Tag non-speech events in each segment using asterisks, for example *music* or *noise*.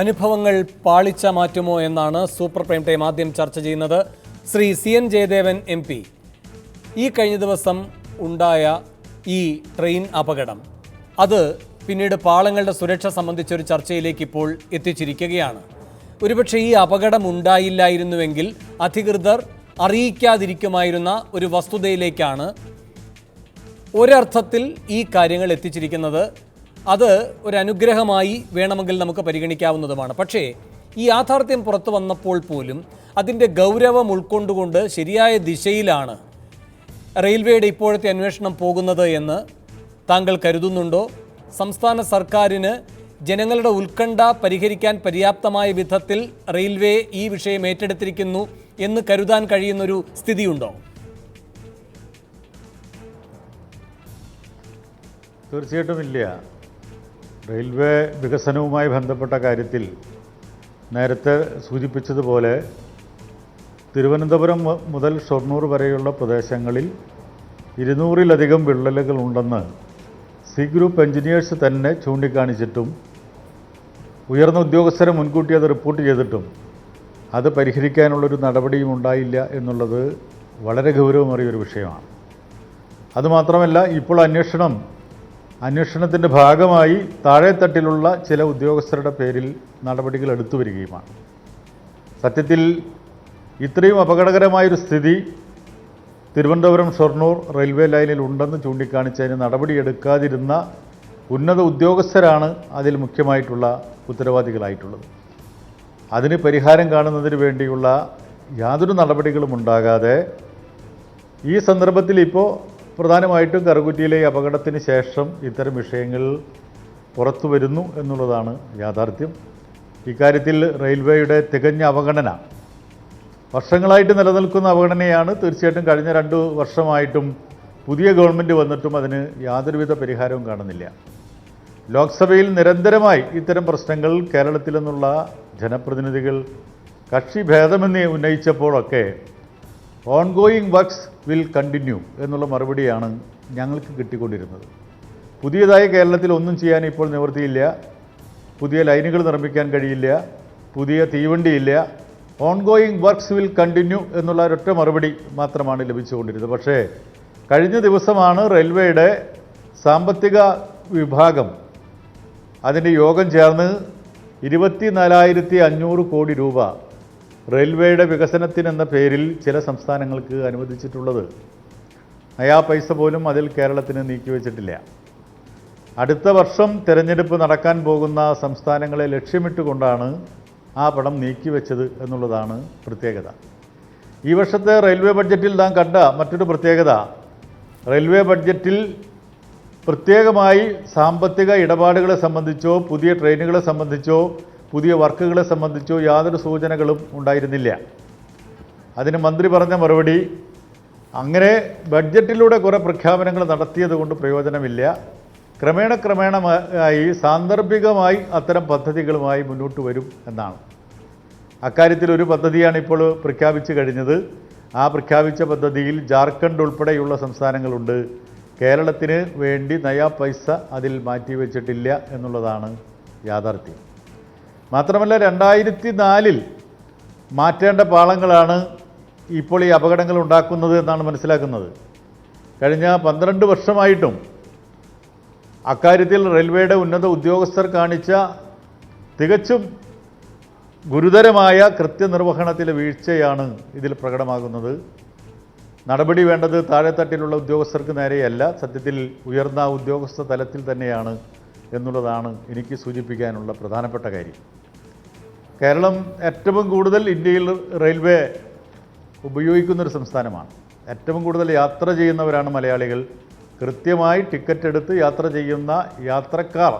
അനുഭവങ്ങൾ പാളിച്ച മാറ്റുമോ എന്നാണ് സൂപ്പർ പ്രൈം ടൈം ആദ്യം ചർച്ച ചെയ്യുന്നത്. Shri C N Jayadevan M P. ഈ കഴിഞ്ഞ ദിവസം ഉണ്ടായ ഈ ട്രെയിൻ അപകടം. അത് പിന്നീട് പാളങ്ങളുടെ സുരക്ഷ സംബന്ധിച്ചൊരു ചർച്ചയിലേക്ക് ഇപ്പോൾ എത്തിച്ചിരിക്കുകയാണ്. ഒരുപക്ഷെ ഈ അപകടം ഉണ്ടായില്ലായിരുന്നുവെങ്കിൽ അധികൃതർ അറിയിക്കാതിരിക്കുമായിരുന്ന ഒരു വസ്തുതയിലേക്കാണ് ഒരർത്ഥത്തിൽ ഈ കാര്യങ്ങൾ എത്തിച്ചിരിക്കുന്നത്. അത് ഒരു അനുഗ്രഹമായി വേണമെങ്കിൽ നമുക്ക് പരിഗണിക്കാവുന്നതുമാണ്. പക്ഷേ ഈ യാഥാർത്ഥ്യം പുറത്തു വന്നപ്പോൾ പോലും അതിന്റെ ഗൗരവം ഉൾക്കൊണ്ടുകൊണ്ട് ശരിയായ ദിശയിലാണ് റെയിൽവേയുടെ ഇപ്പോഴത്തെ അന്വേഷണം പോകുന്നത് എന്ന് താങ്കൾ കരുതുന്നുണ്ടോ? സംസ്ഥാന സർക്കാരിന് ജനങ്ങളുടെ ഉത്കണ്ഠ പരിഹരിക്കാൻ പര്യാപ്തമായ വിധത്തിൽ റെയിൽവേ ഈ വിഷയം ഏറ്റെടുത്തിരിക്കുന്നു എന്ന് കരുതാൻ കഴിയുന്നൊരു സ്ഥിതിയുണ്ടോ? തീർച്ചയായിട്ടും ഇല്ല. റെയിൽവേ വികസനവുമായി ബന്ധപ്പെട്ട കാര്യത്തിൽ നേരത്തെ സൂചിപ്പിച്ചതുപോലെ തിരുവനന്തപുരം മുതൽ ഷൊർണൂർ വരെയുള്ള പ്രദേശങ്ങളിൽ ഇരുന്നൂറിലധികം വിള്ളലുകൾ ഉണ്ടെന്ന് സി ഗ്രൂപ്പ് എഞ്ചിനീയേഴ്സ് തന്നെ ചൂണ്ടിക്കാണിച്ചിട്ടും ഉയർന്ന ഉദ്യോഗസ്ഥരെ മുൻകൂട്ടി അത് റിപ്പോർട്ട് ചെയ്തിട്ടും അത് പരിഹരിക്കാനുള്ളൊരു നടപടിയും ഉണ്ടായില്ല എന്നുള്ളത് വളരെ ഗൗരവമേറിയൊരു വിഷയമാണ്. അതുമാത്രമല്ല ഇപ്പോൾ അന്വേഷണം അന്വേഷണത്തിന്റെ ഭാഗമായി താഴെത്തട്ടിലുള്ള ചില ഉദ്യോഗസ്ഥരുടെ പേരിൽ നടപടികൾ എടുത്തു വരികയുമാണ്. സത്യത്തിൽ ഇത്രയും അപകടകരമായൊരു സ്ഥിതി തിരുവനന്തപുരം ഷൊർണൂർ റെയിൽവേ ലൈനിൽ ഉണ്ടെന്ന് ചൂണ്ടിക്കാണിച്ചതിന് നടപടിയെടുക്കാതിരുന്ന ഉന്നത ഉദ്യോഗസ്ഥരാണ് അതിൽ മുഖ്യമായിട്ടുള്ള ഉത്തരവാദികളായിട്ടുള്ളത്. അതിന് പരിഹാരം കാണുന്നതിന് വേണ്ടിയുള്ള യാതൊരു നടപടികളും ഉണ്ടാകാതെ ഈ സന്ദർഭത്തിൽ ഇപ്പോൾ പ്രധാനമായിട്ടും കറുകുറ്റിയിലെ അപകടത്തിന് ശേഷം ഇത്തരം വിഷയങ്ങൾ പുറത്തു വരുന്നു എന്നുള്ളതാണ് യാഥാർത്ഥ്യം. ഇക്കാര്യത്തിൽ റെയിൽവേയുടെ തികഞ്ഞ അവഗണന വർഷങ്ങളായിട്ട് നിലനിൽക്കുന്ന അവഗണനയാണ്. തീർച്ചയായിട്ടും കഴിഞ്ഞ രണ്ട് വർഷമായിട്ടും പുതിയ ഗവൺമെന്റ് വന്നിട്ടും അതിന് യാതൊരുവിധ പരിഹാരവും കാണുന്നില്ല. ലോക്സഭയിൽ നിരന്തരമായി ഇത്തരം പ്രശ്നങ്ങൾ കേരളത്തിൽ നിന്നുള്ള ജനപ്രതിനിധികൾ കക്ഷി ഭേദമെന്ന് ഉന്നയിച്ചപ്പോഴൊക്കെ ഓൺഗോയിങ് വർക്ക്സ് വിൽ കണ്ടിന്യൂ എന്നുള്ള മറുപടിയാണ് ഞങ്ങൾക്ക് കിട്ടിക്കൊണ്ടിരുന്നത്. പുതിയതായി കേരളത്തിൽ ഒന്നും ചെയ്യാൻ ഇപ്പോൾ നിവൃത്തിയില്ല. പുതിയ ലൈനുകൾ നിർമ്മിക്കാൻ കഴിയില്ല. പുതിയ തീവണ്ടിയില്ല ഓൺഗോയിങ് വർക്ക്സ് വിൽ കണ്ടിന്യൂ എന്നുള്ള ഒരൊറ്റ മറുപടി മാത്രമാണ് ലഭിച്ചുകൊണ്ടിരുന്നത്. പക്ഷേ കഴിഞ്ഞ ദിവസമാണ് റെയിൽവേയുടെ സാമ്പത്തിക വിഭാഗം അതിന്റെ യോഗം ചേർന്ന് ഇരുപത്തി നാലായിരത്തി അഞ്ഞൂറ് കോടി രൂപ റെയിൽവേയുടെ വികസനത്തിനെന്ന പേരിൽ ചില സംസ്ഥാനങ്ങൾക്ക് അനുവദിച്ചിട്ടുള്ളത്. നയാ പൈസ പോലും അതിൽ കേരളത്തിന് നീക്കിവെച്ചിട്ടില്ല അടുത്ത വർഷം തിരഞ്ഞെടുപ്പ് നടക്കാൻ പോകുന്ന സംസ്ഥാനങ്ങളെ ലക്ഷ്യമിട്ടുകൊണ്ടാണ് ആ പണം നീക്കിവെച്ചത് എന്നുള്ളതാണ് പ്രത്യേകത. ഈ വർഷത്തെ റെയിൽവേ ബഡ്ജറ്റിൽ നാം കണ്ട മറ്റൊരു പ്രത്യേകത. റെയിൽവേ ബഡ്ജറ്റിൽ പ്രത്യേകമായി സാമ്പത്തിക ഇടപാടുകളെ സംബന്ധിച്ചോ പുതിയ ട്രെയിനുകളെ സംബന്ധിച്ചോ പുതിയ വർക്കുകളെ സംബന്ധിച്ചോ യാതൊരു സൂചനകളും ഉണ്ടായിരുന്നില്ല. അതിന് മന്ത്രി പറഞ്ഞ മറുപടി അങ്ങനെ ബഡ്ജറ്റിലൂടെ കുറേ പ്രഖ്യാപനങ്ങൾ നടത്തിയത് കൊണ്ട് പ്രയോജനമില്ല. ക്രമേണ ക്രമേണമായി സാന്ദർഭികമായി അത്തരം പദ്ധതികളുമായി മുന്നോട്ട് വരും എന്നാണ്. അക്കാര്യത്തിൽ ഒരു പദ്ധതിയാണ് ഇപ്പോൾ പ്രഖ്യാപിച്ചു കഴിഞ്ഞത്. ആ പ്രഖ്യാപിച്ച പദ്ധതിയിൽ ജാർഖണ്ഡ് ഉൾപ്പെടെയുള്ള സംസ്ഥാനങ്ങളുണ്ട്. കേരളത്തിന് വേണ്ടി നയാ പൈസ അതിൽ മാറ്റിവെച്ചിട്ടില്ല എന്നുള്ളതാണ് യാഥാർത്ഥ്യം. മാത്രമല്ല രണ്ടായിരത്തി നാലിൽ മാറ്റേണ്ട പാളങ്ങളാണ് ഇപ്പോൾ ഈ അപകടങ്ങൾ ഉണ്ടാക്കുന്നത് എന്നാണ് മനസ്സിലാക്കുന്നത്. കഴിഞ്ഞ പന്ത്രണ്ട് വർഷമായിട്ടും അക്കാര്യത്തിൽ റെയിൽവേയുടെ ഉന്നത ഉദ്യോഗസ്ഥർ കാണിച്ച തികച്ചും ഗുരുതരമായ കൃത്യനിർവഹണത്തിലെ വീഴ്ചയാണ് ഇതിൽ പ്രകടമാകുന്നത്. നടപടി വേണ്ടത് താഴെത്തട്ടിലുള്ള ഉദ്യോഗസ്ഥർക്ക് നേരെയല്ല സത്യത്തിൽ ഉയർന്ന ഉദ്യോഗസ്ഥ തലത്തിൽ തന്നെയാണ് എന്നുള്ളതാണ് എനിക്ക് സൂചിപ്പിക്കാനുള്ള പ്രധാനപ്പെട്ട കാര്യം. കേരളം ഏറ്റവും കൂടുതൽ ഇന്ത്യയിൽ റെയിൽവേ ഉപയോഗിക്കുന്നൊരു സംസ്ഥാനമാണ്. ഏറ്റവും കൂടുതൽ യാത്ര ചെയ്യുന്നവരാണ് മലയാളികൾ. കൃത്യമായി ടിക്കറ്റ് എടുത്ത് യാത്ര ചെയ്യുന്ന യാത്രക്കാർ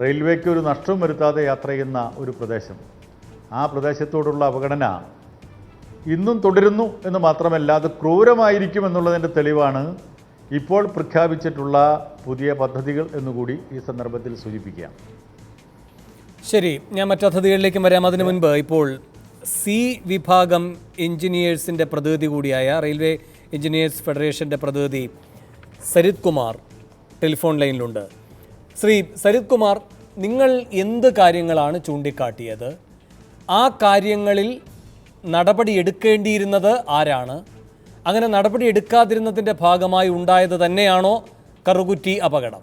റെയിൽവേക്ക് ഒരു നഷ്ടവും വരുത്താതെ യാത്ര ചെയ്യുന്ന ഒരു പ്രദേശം. ആ പ്രദേശത്തോടുള്ള അവഗണന ഇന്നും തുടരുന്നു എന്ന് മാത്രമല്ല അത് ക്രൂരമായിരിക്കും എന്നുള്ളതിന്റെ തെളിവാണ് ഇപ്പോൾ പ്രഖ്യാപിച്ചിട്ടുള്ള പുതിയ പദ്ധതികൾ എന്നുകൂടി ഈ സന്ദർഭത്തിൽ സൂചിപ്പിക്കാം ശരി ഞാൻ മറ്റു അതിഥികളിലേക്കും വരാം. അതിനു മുൻപ് ഇപ്പോൾ സി വിഭാഗം എഞ്ചിനീയേഴ്സിന്റെ പ്രതിനിധി കൂടിയായ റെയിൽവേ എഞ്ചിനീയേഴ്സ് ഫെഡറേഷന്റെ പ്രതിനിധി സരിത് കുമാർ ടെലിഫോൺ ലൈനിലുണ്ട്. ശ്രീ സരിത് കുമാർ നിങ്ങൾ എന്ത് കാര്യങ്ങളാണ് ചൂണ്ടിക്കാട്ടിയത്? ആ കാര്യങ്ങളിൽ നടപടി എടുക്കേണ്ടിയിരുന്നത് ആരാണ്? അങ്ങനെ നടപടി എടുക്കാതിരുന്നതിന്റെ ഭാഗമായി ഉണ്ടായത് തന്നെയാണോ കറുകുറ്റി അപകടം?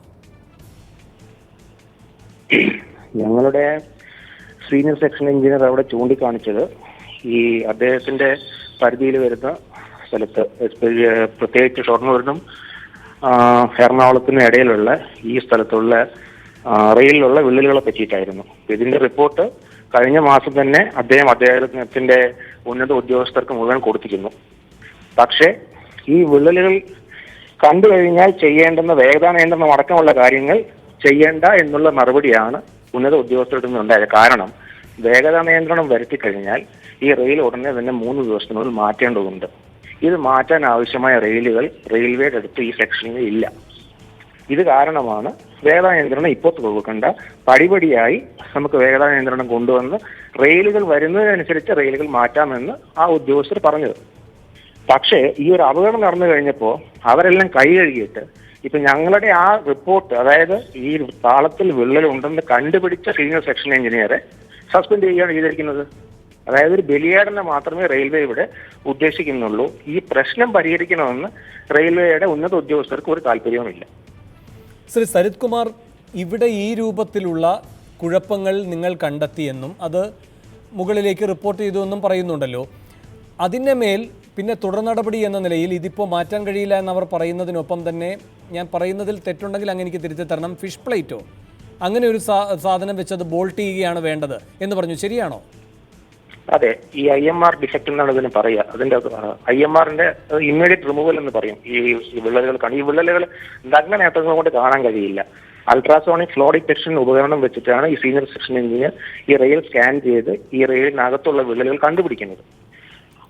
*coughs* ഞങ്ങളുടെ സീനിയർ സെക്ഷൻ എഞ്ചിനീയർ അവിടെ ചൂണ്ടിക്കാണിച്ചത് ഈ അദ്ദേഹത്തിന്റെ പരിധിയിൽ വരുന്ന സ്ഥലത്ത് പ്രത്യേകിച്ച് ഷൊർണൂരിനും എറണാകുളത്തിനും ഇടയിലുള്ള ഈ സ്ഥലത്തുള്ള റെയിലുള്ള വിള്ളലുകളെ പറ്റിയിട്ടായിരുന്നു. ഇതിന്റെ റിപ്പോർട്ട് കഴിഞ്ഞ മാസം തന്നെ അദ്ദേഹം അദ്ദേഹത്തിന്റെ ഉന്നത ഉദ്യോഗസ്ഥർക്ക് മുഴുവൻ കൊടുത്തിരുന്നു. പക്ഷേ ഈ വിള്ളലുകൾ കണ്ടു കഴിഞ്ഞാൽ ചെയ്യേണ്ടെന്ന വേഗത നിയന്ത്രണം അടക്കമുള്ള കാര്യങ്ങൾ ചെയ്യേണ്ട എന്നുള്ള മറുപടിയാണ് ഉന്നത ഉദ്യോഗസ്ഥരുടെ നിന്ന് ഉണ്ടായത്. കാരണം വേഗത നിയന്ത്രണം വരുത്തി കഴിഞ്ഞാൽ ഈ റെയിൽ ഉടനെ തന്നെ മൂന്ന് ദിവസത്തിനുള്ളിൽ മാറ്റേണ്ടതുണ്ട്. ഇത് മാറ്റാൻ ആവശ്യമായ റെയിലുകൾ റെയിൽവേയുടെ അടുത്ത് ഈ സെക്ഷനിൽ ഇല്ല. ഇത് കാരണമാണ് വേഗത നിയന്ത്രണം ഇപ്പോൾ കൊടുക്കേണ്ട പടിപടിയായി നമുക്ക് വേഗത നിയന്ത്രണം കൊണ്ടുവന്ന് റെയിലുകൾ വരുന്നതിനനുസരിച്ച് റെയിലുകൾ മാറ്റാമെന്ന് ആ ഉദ്യോഗസ്ഥർ പറഞ്ഞത്. പക്ഷേ ഈ ഒരു അപകടം നടന്നു കഴിഞ്ഞപ്പോൾ അവരെല്ലാം കൈ കഴുകിയിട്ട് ഇപ്പൊ ഞങ്ങളുടെ ആ റിപ്പോർട്ട് അതായത് ഈ താളത്തിൽ വിള്ളൽ ഉണ്ടെന്ന് കണ്ടുപിടിച്ച സീനിയർ സെക്ഷൻ എഞ്ചിനീയറെ സസ്പെൻഡ് ചെയ്യുകയാണ് ചെയ്തിരിക്കുന്നത്. അതായത് ഒരു ബലിയാടനെ മാത്രമേ റെയിൽവേ ഇവിടെ ഉദ്ദേശിക്കുന്നുള്ളൂ. ഈ പ്രശ്നം പരിഹരിക്കണമെന്ന് റെയിൽവേയുടെ ഉന്നത ഉദ്യോഗസ്ഥർക്ക് ഒരു താല്പര്യവുമില്ല. ശ്രീ സരിത് കുമാർ ഇവിടെ ഈ രൂപത്തിലുള്ള കുഴപ്പങ്ങൾ നിങ്ങൾ കണ്ടെത്തിയെന്നും അത് മുകളിലേക്ക് റിപ്പോർട്ട് ചെയ്തു എന്നും പറയുന്നുണ്ടല്ലോ. അതിന്റെ മേൽ പിന്നെ തുടർ നടപടി എന്ന നിലയിൽ ഇതിപ്പോൾ മാറ്റാൻ കഴിയില്ല എന്നവർ പറയുന്നതിനൊപ്പം തന്നെ ഞാൻ പറയുന്നതിൽ തെറ്റുണ്ടെങ്കിൽ അങ്ങനെ എനിക്ക് തിരുത്തി തരണം. ഫിഷ് പ്ലേറ്റോ? അങ്ങനെ ഒരു സാധനം വെച്ചത് ബോൾട്ട് ചെയ്യുകയാണ് വേണ്ടത് എന്ന് പറഞ്ഞു. ശരിയാണോ? അതെ ഈ ഐ എം ആർ ഡിഫക്റ്റ് എന്നാണ് ഇതിന് പറയുക. അതിന്റെ ഐ എം ആറിന്റെ ഇമ്മീഡിയറ്റ് റിമൂവൽ എന്ന് പറയും. ഈ വിള്ളലുകൾ കാണും. ഈ വിള്ളലുകൾ നഗ്ന നേട്ടങ്ങൾ കൊണ്ട് കാണാൻ കഴിയില്ല. അൾട്രാസോണിക് ഫ്ലോ ഡിറ്റക്ഷൻ ഉപകരണം വെച്ചിട്ടാണ് ഈ സീനിയർ സെക്ഷൻ എഞ്ചിനീയർ ഈ റെയിൽ സ്കാൻ ചെയ്ത് ഈ റെയിലിനകത്തുള്ള വിള്ളലുകൾ കണ്ടുപിടിക്കുന്നത്.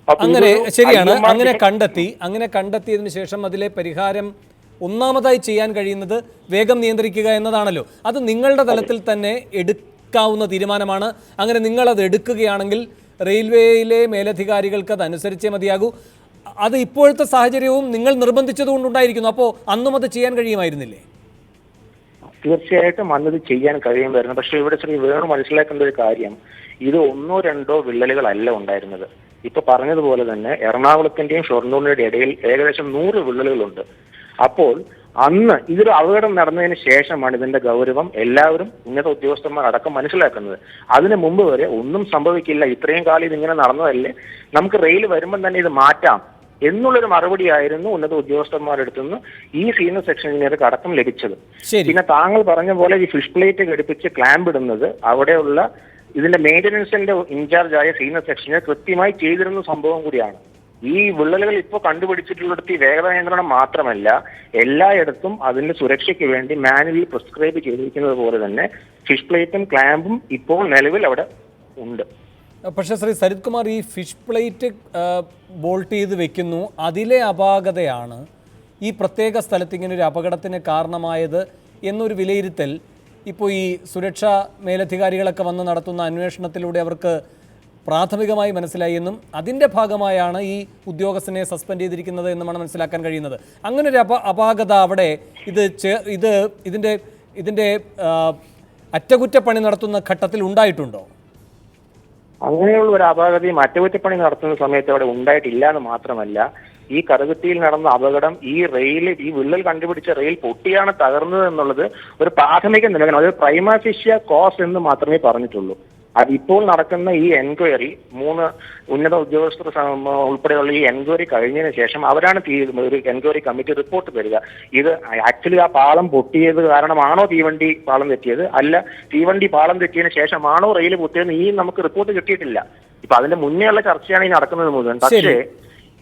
അങ്ങനെ ശരിയാണ്. അങ്ങനെ കണ്ടെത്തി. അങ്ങനെ കണ്ടെത്തിയതിനു ശേഷം അതിലെ പരിഹാരം ഒന്നാമതായി ചെയ്യാൻ കഴിയുന്നത് വേഗം നിയന്ത്രിക്കുക എന്നതാണല്ലോ. അത് നിങ്ങളുടെ തലത്തിൽ തന്നെ എടുക്കാവുന്ന തീരുമാനമാണ്. അങ്ങനെ നിങ്ങൾ അത് എടുക്കുകയാണെങ്കിൽ റെയിൽവേയിലെ മേലധികാരികൾക്ക് അതനുസരിച്ചേ മതിയാകൂ. അത് ഇപ്പോഴത്തെ സാഹചര്യവും നിങ്ങൾ നിർബന്ധിച്ചതുകൊണ്ടുണ്ടായിരിക്കുന്നു. അപ്പോൾ അന്നും അത് ചെയ്യാൻ കഴിയുമായിരുന്നില്ലേ? തീർച്ചയായിട്ടും അന്നത് ചെയ്യാൻ കഴിയും വരുന്നത് പക്ഷെ ഇവിടെ ശ്രീ വേണു മനസ്സിലാക്കേണ്ട ഒരു കാര്യം ഇത് ഒന്നോ രണ്ടോ വിള്ളലുകളല്ല ഉണ്ടായിരുന്നത്. ഇപ്പൊ പറഞ്ഞതുപോലെ തന്നെ എറണാകുളത്തിന്റെയും ഷൊർണൂരിന്റെയും ഇടയിൽ ഏകദേശം നൂറ് വിള്ളലുകളുണ്ട്. അപ്പോൾ അന്ന് ഇതൊരു അപകടം നടന്നതിന് ശേഷമാണ് ഇതിന്റെ ഗൗരവം എല്ലാവരും ഉന്നത ഉദ്യോഗസ്ഥന്മാർ അടക്കം മനസ്സിലാക്കുന്നത്. അതിനു മുമ്പ് വരെ ഒന്നും സംഭവിക്കില്ല. ഇത്രയും കാലം ഇതിങ്ങനെ നടന്നതല്ലേ? നമുക്ക് റെയിൽ വരുമ്പം തന്നെ ഇത് മാറ്റാം. എന്നുള്ളൊരു മറുപടിയായിരുന്നു ഉന്നത ഉദ്യോഗസ്ഥന്മാരുടെ അടുത്തുനിന്ന് ഈ സീനിയർ സെക്ഷൻ എഞ്ചിനീയർക്ക് അടക്കം ലഭിച്ചത് പിന്നെ താങ്കൾ പറഞ്ഞ പോലെ ഈ ഫിഷ് പ്ലേറ്റ് ഘടിപ്പിച്ച് ക്ലാമ്പ് ഇടുന്നത് അവിടെയുള്ള ഇതിന്റെ മെയിന്റനൻസിന്റെ ഇൻചാർജ് ആയ സീനിയർ സെക്ഷനെ കൃത്യമായി ചെയ്തിരുന്ന സംഭവം കൂടിയാണ്. ഈ വിള്ളലുകൾ ഇപ്പോൾ കണ്ടുപിടിച്ചിട്ടുള്ളിടത്ത് ഈ വേഗത നിയന്ത്രണം മാത്രമല്ല എല്ലായിടത്തും അതിന്റെ സുരക്ഷയ്ക്ക് വേണ്ടി മാനുവൽ പ്രിസ്ക്രൈബ് ചെയ്തിരിക്കുന്നത് പോലെ തന്നെ ഫിഷ് പ്ലേറ്റും ക്ലാമ്പും ഇപ്പോൾ നിലവിൽ അവിടെ ഉണ്ട്. പക്ഷേ ശ്രീ സരിത് കുമാർ ഈ ഫിഷ് പ്ലേറ്റ് ബോൾട്ട് ചെയ്ത് വെക്കുന്നു. അതിലെ അപാകതയാണ് ഈ പ്രത്യേക സ്ഥലത്ത് ഇങ്ങനെ ഒരു അപകടത്തിന് കാരണമായത് എന്നൊരു വിലയിരുത്തൽ ഇപ്പോൾ ഈ സുരക്ഷാ മേലധികാരികളൊക്കെ വന്ന് നടത്തുന്ന അന്വേഷണത്തിലൂടെ അവർക്ക് പ്രാഥമികമായി മനസ്സിലായി എന്നും അതിന്റെ ഭാഗമായാണ് ഈ ഉദ്യോഗസ്ഥനെ സസ്പെൻഡ് ചെയ്തിരിക്കുന്നത് എന്നുമാണ് മനസ്സിലാക്കാൻ കഴിയുന്നത്. അങ്ങനെ ഒരു അപ അപാകത അവിടെ ഇത് ഇത് ഇതിന്റെ ഇതിന്റെ അറ്റകുറ്റപ്പണി നടത്തുന്ന ഘട്ടത്തിൽ ഉണ്ടായിട്ടുണ്ടോ? അങ്ങനെയുള്ള ഒരു അപാകതയും അറ്റകുറ്റപ്പണി നടത്തുന്ന സമയത്ത് അവിടെ ഉണ്ടായിട്ടില്ല എന്ന് മാത്രമല്ല ഈ കറുകുത്തിയിൽ നടന്ന അപകടം ഈ റെയിൽ ഈ വിള്ളൽ കണ്ടുപിടിച്ച റെയിൽ പൊട്ടിയാണ് തകർന്നത് എന്നുള്ളത് ഒരു പ്രാഥമിക നിലകണം അതായത് പ്രൈമാഫിഷ്യ കോസ് എന്ന് മാത്രമേ പറഞ്ഞിട്ടുള്ളൂ. അത് ഇപ്പോൾ നടക്കുന്ന ഈ എൻക്വയറി മൂന്ന് ഉന്നത ഉദ്യോഗസ്ഥർ ഉൾപ്പെടെയുള്ള ഈ എൻക്വയറി കഴിഞ്ഞതിന് ശേഷം അവരാണ് ഒരു എൻക്വയറി കമ്മിറ്റി റിപ്പോർട്ട് തരിക. ഇത് ആക്ച്വലി ആ പാളം പൊട്ടിയത് കാരണമാണോ തീവണ്ടി പാളം തെറ്റിയത്? അല്ല തീവണ്ടി പാളം തെറ്റിയതിന് ശേഷമാണോ റെയിൽ പൊട്ടിയതെന്ന് ഈ നമുക്ക് റിപ്പോർട്ട് കിട്ടിയിട്ടില്ല. ഇപ്പൊ അതിന്റെ മുന്നേ ഉള്ള ചർച്ചയാണ് ഈ നടക്കുന്നത് മുഴുവൻ. പക്ഷേ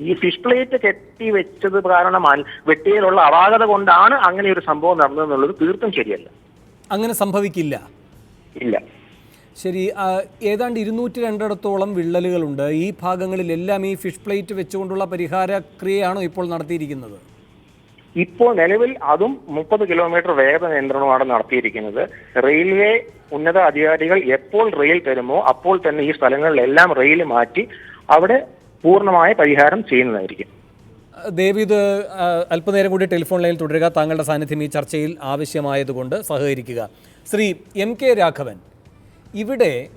ഈ ഫിഷ് പ്ലേറ്റ് കെട്ടി വെച്ചത് കാരണം വെട്ടിയിലുള്ള അപാകത കൊണ്ടാണ് അങ്ങനെ ഒരു സംഭവം നടന്നതെന്നുള്ളത് തീർത്തും ശരിയല്ല. അങ്ങനെ സംഭവിക്കില്ല. ഇല്ല. ശരി ഏതാണ്ട് ഇരുന്നൂറ്റി രണ്ടിടത്തോളം വിള്ളലുകളുണ്ട്. ഈ ഭാഗങ്ങളിലെല്ലാം ഈ ഫിഷ് പ്ലേറ്റ് വെച്ചുകൊണ്ടുള്ള പരിഹാര ക്രിയയാണോ ഇപ്പോൾ നടത്തിയിരിക്കുന്നത്? ഇപ്പോൾ നിലവിൽ അതും മുപ്പത് കിലോമീറ്റർ വേഗത നിയന്ത്രണമാണ് നടത്തിയിരിക്കുന്നത്. റെയിൽവേ ഉന്നത അധികാരികൾ എപ്പോൾ റെയിൽ തരുമോ അപ്പോൾ തന്നെ ഈ സ്ഥലങ്ങളിലെല്ലാം റെയിൽ മാറ്റി അവിടെ പൂർണമായ പരിഹാരം ചെയ്യുന്നതായിരിക്കും. ദേവിത് അല്പനേരം കൂടി ടെലിഫോൺ ലൈനിൽ തുടരുക. താങ്കളുടെ സാന്നിധ്യം ഈ ചർച്ചയിൽ ആവശ്യമായതുകൊണ്ട് സഹകരിക്കുക. Shri M K Raghavan. ഇവിടെ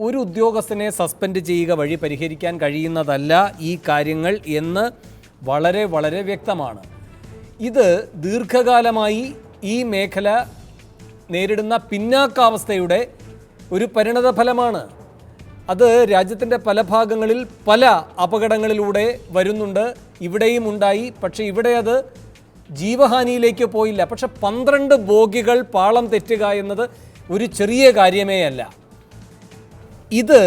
ഒരു ഉദ്യോഗസ്ഥനെ സസ്പെൻഡ് ചെയ്യുക വഴി പരിഹരിക്കാൻ കഴിയുന്നതല്ല ഈ കാര്യങ്ങൾ എന്ന് വളരെ വളരെ വ്യക്തമാണ്. ഇത് ദീർഘകാലമായി ഈ മേഖല നേരിടുന്ന പിന്നാക്കാവസ്ഥയുടെ ഒരു പരിണത ഫലമാണ്. അത് രാജ്യത്തിന്റെ പല ഭാഗങ്ങളിൽ പല അപകടങ്ങളിലൂടെ വരുന്നുണ്ട്. ഇവിടെയും ഉണ്ടായി. പക്ഷേ ഇവിടെ അത് ജീവഹാനിയിലേക്ക് പോയില്ല. പക്ഷെ പന്ത്രണ്ട് ബോഗികൾ പാളം തെറ്റുക എന്നത് ഒരു ചെറിയ കാര്യമേ അല്ല. ഇത്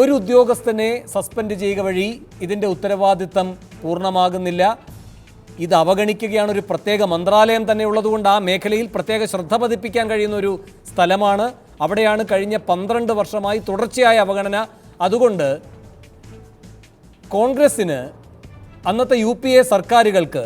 ഒരു ഉദ്യോഗസ്ഥനെ സസ്പെൻഡ് ചെയ്യുക വഴി ഇതിന്റെ ഉത്തരവാദിത്തം പൂർണമാകുന്നില്ല. ഇത് അവഗണിക്കുകയാണ് ഒരു പ്രത്യേക മന്ത്രാലയം തന്നെ ഉള്ളതുകൊണ്ട് ആ മേഖലയിൽ പ്രത്യേക ശ്രദ്ധ പതിപ്പിക്കാൻ കഴിയുന്ന ഒരു സ്ഥലമാണ്. അവിടെയാണ് കഴിഞ്ഞ പന്ത്രണ്ട് വർഷമായി തുടർച്ചയായ അവഗണന. അതുകൊണ്ട് കോൺഗ്രസ്സിന് അന്നത്തെ യു സർക്കാരുകൾക്ക്